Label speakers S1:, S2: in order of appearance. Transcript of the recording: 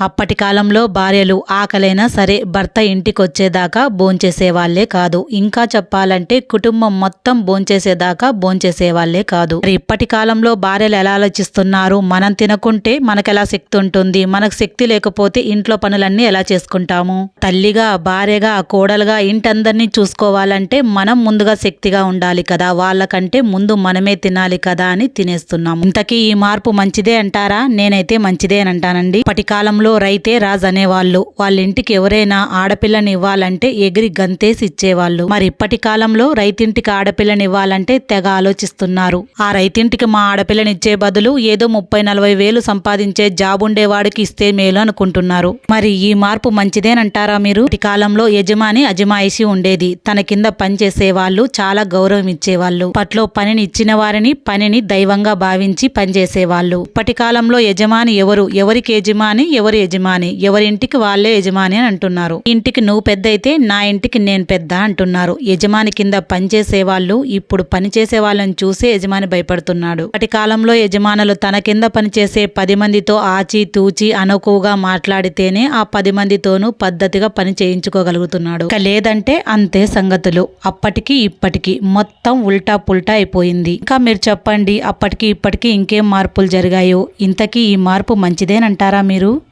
S1: అప్పటి కాలంలో భార్యలు ఆకలైనా సరే భర్త ఇంటికొచ్చేదాకా భోంచేసేవాళ్ళే కాదు. ఇంకా చెప్పాలంటే కుటుంబం మొత్తం భోంచేసేదాకా భోంచేసేవాళ్ళే కాదు. ఇప్పటి కాలంలో భార్యలు ఎలా ఆలోచిస్తున్నారు? మనం తినకుంటే మనకెలా శక్తి ఉంటుంది మనకు శక్తి లేకపోతే ఇంట్లో పనులన్నీ ఎలా చేసుకుంటాము? తల్లిగా భార్యగా కోడలుగా ఇంటందరినీ చూసుకోవాలంటే మనం ముందుగా శక్తిగా ఉండాలి కదా. వాళ్ళకంటే ముందు మనమే తినాలి కదా అని తినేస్తున్నాం ఇంతకీ ఈ మార్పు మంచిదే అంటారా? నేనైతే మంచిదే అని అంటానండి. ఇప్పటి కాలంలో రైతే రాజ్ అనేవాళ్ళు. వాళ్ళ ఇంటికి ఎవరైనా ఆడపిల్లని ఇవ్వాలంటే ఎగిరి గంతేసి ఇచ్చేవాళ్ళు. మరి ఇప్పటి కాలంలో రైతింటికి ఆడపిల్లని ఇవ్వాలంటే తెగ ఆలోచిస్తున్నారు. ఆ రైతింటికి మా ఆడపిల్లని ఇచ్చే బదులు ఏదో ముప్పై నలభై వేలు సంపాదించే జాబ్ ఉండేవాడికి ఇస్తే మేలు అనుకుంటున్నారు. మరి ఈ మార్పు మంచిదేనంటారా మీరు? ఇప్పటి కాలంలో యజమాని అజమాయిషి ఉండేది. తన కింద పనిచేసే వాళ్ళు చాలా గౌరవం ఇచ్చేవాళ్ళు. పట్లో పనిని ఇచ్చిన వారిని పనిని దైవంగా భావించి పనిచేసేవాళ్ళు ఇప్పటి కాలంలో యజమాని ఎవరు? ఎవరికి యజమాని? ఎవరి యజమాని? ఎవరి ఇంటికి వాళ్ళే యజమాని అని అంటున్నారు. ఇంటికి నువ్వు పెద్ద అయితే నా ఇంటికి నేను పెద్ద అంటున్నారు. యజమాని కింద పనిచేసే వాళ్ళు ఇప్పుడు పని చేసే వాళ్ళని చూసే యజమాని భయపడుతున్నాడు. అప్పటి కాలంలో యజమానులు తన కింద పనిచేసే పది మందితో ఆచి తూచి అనుకువగా మాట్లాడితేనే ఆ పది మందితోనూ పద్ధతిగా పని చేయించుకోగలుగుతున్నాడు. ఇక లేదంటే అంతే సంగతులు. అప్పటికి ఇప్పటికి మొత్తం ఉల్టా పుల్టా అయిపోయింది. ఇంకా మీరు చెప్పండి అప్పటికి ఇప్పటికి ఇంకేం మార్పులు జరిగాయో? ఇంతకీ ఈ మార్పు మంచిదేనంటారా మీరు?